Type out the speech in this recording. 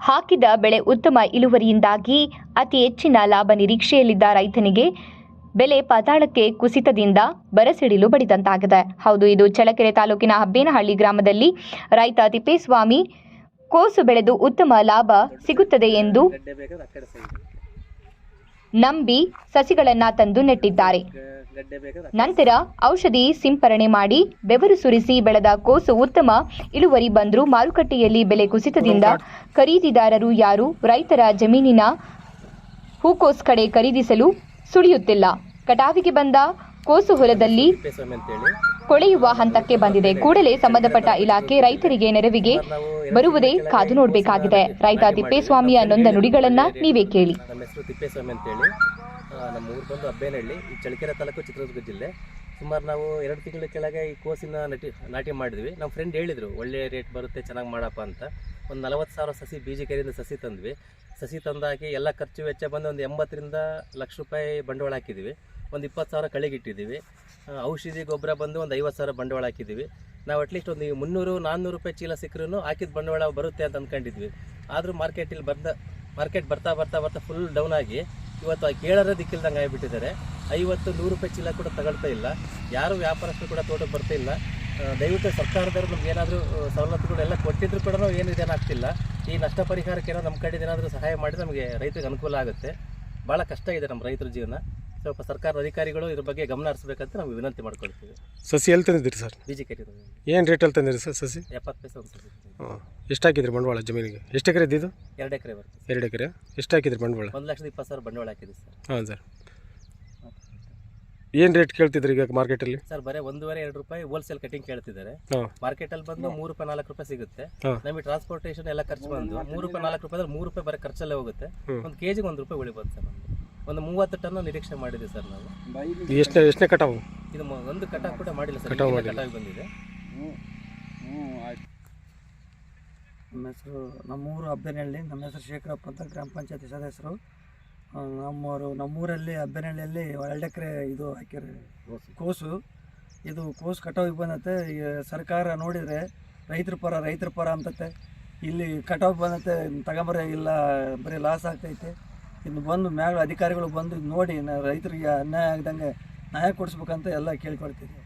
ಹಾಕಿದ ಬೆಳೆ ಉತ್ತಮ ಇಳುವರಿಯಿಂದಾಗಿ ಅತಿ ಹೆಚ್ಚಿನ ಲಾಭ ನಿರೀಕ್ಷೆಯಲ್ಲಿದ್ದ ರೈತನಿಗೆ ಬೆಲೆ ಪಾತಾಳಕ್ಕೆ ಕುಸಿತದಿಂದ ಬರಸಿಡಿಲು ಬಡಿದಂತಾಗಿದೆ. ಹೌದು, ಇದು ಚಳ್ಳಕೆರೆ ತಾಲೂಕಿನ ಹಬ್ಬೇನಹಳ್ಳಿ ಗ್ರಾಮದಲ್ಲಿ ರೈತ ತಿಪ್ಪೇಸ್ವಾಮಿ ಕೋಸು ಬೆಳೆದು ಉತ್ತಮ ಲಾಭ ಸಿಗುತ್ತದೆ ಎಂದು ನಂಬಿ ಸಸಿಗಳನ್ನ ತಂದು ನೆಟ್ಟಿದ್ದಾರೆ. ನಂತರ ಔಷಧಿ ಸಿಂಪರಣೆ ಮಾಡಿ ಬೆವರು ಸುರಿಸಿ ಬೆಳೆದ ಕೋಸು ಉತ್ತಮ. ಇಳುವರಿ ಬಂದರೂ ಮಾರುಕಟ್ಟೆಯಲ್ಲಿ ಬೆಲೆ ಕುಸಿತದಿಂದ ಖರೀದಿದಾರರು ಯಾರು? ರೈತರ ಜಮೀನಿನ ಹೂಕೋಸ್ ಕಡೆ ಖರೀದಿಸಲು ಸುಳಿಯುತ್ತಿಲ್ಲ. ಕಟಾವಿಗೆ ಬಂದ ಕೋಸು ಹೊಲದಲ್ಲಿ ಕೊಳೆಯುವ ಹಂತಕ್ಕೆ ಬಂದಿದೆ. ಕೂಡಲೇ ಸಂಬಂಧಪಟ್ಟ ಇಲಾಖೆ ರೈತರಿಗೆ ನೆರವಿಗೆ ಬರುವುದೇ ಕಾದು ನೋಡಬೇಕಾಗಿದೆ. ರೈತ ತಿಪ್ಪೇಸ್ವಾಮಿಯ ನೊಂದ ನುಡಿಗಳನ್ನ ನೀವೇ ಕೇಳಿ. ನಮ್ಮ ಊರು ಬಂದು ಅಬ್ಬೇನಹಳ್ಳಿ, ಈ ಚಳ್ಳಕೆರೆ ತಾಲೂಕು ಚಿತ್ರದುರ್ಗ ಜಿಲ್ಲೆ. ಸುಮಾರು ನಾವು ಎರಡು ತಿಂಗಳ ಕೆಳಗೆ ಈ ಕೋಸಿನ ನಟಿ, ನಾಟಿ ಮಾಡಿದ್ವಿ. ನಮ್ಮ ಫ್ರೆಂಡ್ ಹೇಳಿದರು ಒಳ್ಳೆಯ ರೇಟ್ ಬರುತ್ತೆ, ಚೆನ್ನಾಗಿ ಮಾಡಪ್ಪ ಅಂತ. ಒಂದು ನಲವತ್ತು ಸಾವಿರ ಸಸಿ ಬೀಜಕೆರೆಯಿಂದ ಸಸಿ ತಂದ್ವಿ. ಸಸಿ ತಂದಾಕಿ ಎಲ್ಲ ಖರ್ಚು ವೆಚ್ಚ ಬಂದು ಒಂದು ಎಂಬತ್ತರಿಂದ ಲಕ್ಷ ರೂಪಾಯಿ ಬಂಡವಾಳ ಹಾಕಿದ್ದೀವಿ ಒಂದು ಇಪ್ಪತ್ತು ಸಾವಿರ ಕಳೆಗಿಟ್ಟಿದ್ದೀವಿ ಔಷಧಿ ಗೊಬ್ಬರ ಬಂದು ಒಂದು ಐವತ್ತು ಸಾವಿರ ಬಂಡವಾಳ ಹಾಕಿದ್ದೀವಿ ನಾವು ಅಟ್ಲೀಸ್ಟ್ ಒಂದು ಮುನ್ನೂರು ನಾನ್ನೂರು ರೂಪಾಯಿ ಚೀಲ ಸಿಕ್ಕರೂ ಹಾಕಿದ ಬಂಡವಾಳ ಬರುತ್ತೆ ಅಂತ ಅಂದ್ಕೊಂಡಿದ್ವಿ ಆದರೂ ಮಾರ್ಕೆಟಲ್ಲಿ ಬಂದ ಮಾರ್ಕೆಟ್ ಬರ್ತಾ ಬರ್ತಾ ಬರ್ತಾ ಫುಲ್ ಡೌನ್ ಆಗಿ ಇವತ್ತು ಆ ಕೇಳರ ದಿಕ್ಕಿಲ್ದಂಗೆ ಆಗಿಬಿಟ್ಟಿದ್ದಾರೆ. ಐವತ್ತು ನೂರು ರೂಪಾಯಿ ಚೀಲ ಕೂಡ ತಗೊಳ್ತಾ ಇಲ್ಲ. ಯಾರು ವ್ಯಾಪಾರಸ್ಥರು ಕೂಡ ತೋಟಕ್ಕೆ ಬರ್ತಾ ಇಲ್ಲ. ದಯವಿಟ್ಟು ಸರ್ಕಾರದವರು ನಮ್ಗೆ ಏನಾದರೂ ಸವಲತ್ತುಗಳೆಲ್ಲ ಕೊಟ್ಟಿದ್ರು ಕೂಡ ಏನು ಇದೇನಾಗ್ತಿಲ್ಲ. ಈ ನಷ್ಟ ಪರಿಹಾರಕ್ಕೆ ಏನೋ ನಮ್ಮ ಕಡೆಯಿಂದ ಏನಾದರೂ ಸಹಾಯ ಮಾಡಿ ನಮಗೆ ರೈತರಿಗೆ ಅನುಕೂಲ ಆಗುತ್ತೆ. ಭಾಳ ಕಷ್ಟ ಇದೆ ನಮ್ಮ ರೈತರ ಜೀವನ. ಸ್ವಲ್ಪ ಸರ್ಕಾರದ ಅಧಿಕಾರಿಗಳು ಇದ್ರ ಬಗ್ಗೆ ಗಮನ ಹರಿಸಬೇಕಂತ ನಾವು ವಿನಂತಿ ಮಾಡ್ಕೊಳ್ತೀವಿ. ಸಸಿ ಎಲ್ಲಿ ತಂದಿದ್ದೀರಿ ಸರ್? ಬಿ ರೇಟ್ ಕೆರೆ ಏನು ರೇಟಲ್ಲಿ ತಂದಿರಿ ಸರ್ ಸಸಿ? ಎಪ್ಪತ್ತು ಪೈಸೆ ಒಂದು ಸಸಿ. ಹಾಂ ಎಷ್ಟು ಹಾಕಿದ್ರಿ ಬಂಡವಾಳ ಜಮೀನಿಗೆ? ಎಷ್ಟು ಎಕರೆ ಇದ್ದಿದ್ದು? ಎರಡು ಎಕರೆ ಬರುತ್ತೆ ಎರಡು ಎಕರೆ. ಎಷ್ಟು ಹಾಕಿದ್ರಿ ಬಂಡವಾಳ? ಒಂದು ಲಕ್ಷದ ಇಪ್ಪತ್ತು ಸಾವಿರ ಬಂಡವಾಳ ಹಾಕಿದೆ ಸರ್. ಹಾಂ ಸರ್. ಏನು ರೇಟ್ ಕೇಳ್ತಿದ್ರಿ ಈಗ ಮಾರ್ಕೆಟಲ್ಲಿ ಸರ್ ಬರೀ ಒಂದೂವರೆ ಎರಡು ರೂಪಾಯಿ ಹೋಲ್ಸೇಲ್ ಕಟಿಂಗ್ ಕೇಳ್ತಿದ್ದಾರೆ. ಮಾರ್ಕೆಟಲ್ಲಿ ಬಂದು ಮೂರು ರೂಪಾಯಿ ನಾಲ್ಕು ರೂಪಾಯಿ ಸಿಗುತ್ತೆ. ನಮಗೆ ಟ್ರಾನ್ಸ್ಪೋರ್ಟೇಷನ್ ಎಲ್ಲ ಖರ್ಚು ಬಂದು ಮೂರು ರೂಪಾಯಿ ನಾಲ್ಕು ರೂಪಾಯಿ ಮೂರು ರೂಪಾಯಿ ಬರೀ ಖರ್ಚಲ್ಲೇ ಹೋಗುತ್ತೆ. ಒಂದು ಕೆ ಜಿಗೆ ಒಂದು ರೂಪಾಯಿ ಉಳಿಬೋದು ಸರ್ ನಮ್ದು. ಒಂದು ಮೂವತ್ತು ಟನ್ ನಿರೀಕ್ಷೆ ಮಾಡಿದೆ ಸರ್ ನಾವು. ಎಷ್ಟು ಎಷ್ಟನೇ ಕಟಾವು? ಇದು ಮ- ಒಂದು ಕಟಾವು ಕೂಡ ಮಾಡಿಲ್ಲ ಸರ್ ಕಟಾವು ಬಂದಿದೆ ಹ್ಮ್ ಕಟಾವಿಗೆ ಬಂದಿದೆ. ನಮ್ಮ ಹೆಸರು ನಮ್ಮೂರು ಅಬ್ಬೆನಹಳ್ಳಿ ನಮ್ಮ ಹೆಸರು ಶೇಖರಪ್ಪ ಅಂತ ಗ್ರಾಮ ಪಂಚಾಯತಿ ಸದಸ್ಯರು. ಆ, ನಮ್ಮವರು ನಮ್ಮೂರಲ್ಲಿ ಅಬ್ಬೆನಹಳ್ಳಿಯಲ್ಲಿ ಎರಡು ಎಕರೆ ಇದು ಹಾಕಿರಿ ಕೋಸು. ಇದು ಕೋಸು ಕಟಾವಿಗೆ ಬಂದತ್ತೆ ಈಗ ಸರ್ಕಾರ ನೋಡಿದರೆ ರೈತರ ಪರ ರೈತರ ಪರ ಅಂತತೆ. ಇಲ್ಲಿ ಕಟಾವಿಗೆ ಬಂದತ್ತೆ ತಗೊಂಬರೇ ಇಲ್ಲ ಬರೀ ಲಾಸ್ ಆಗ್ತೈತೆ. ಇನ್ನು ಬಂದು ಮ್ಯಾಗ ಅಧಿಕಾರಿಗಳು ಬಂದು ನೋಡಿ ನಾ ರೈತರಿಗೆ ಅನ್ಯಾಯ ಆಗ್ದಂಗೆ ನ್ಯಾಯ ಕೊಡಿಸ್ಬೇಕಂತ ಎಲ್ಲ ಕೇಳ್ಕೊಳ್ತಿದ್ವಿ.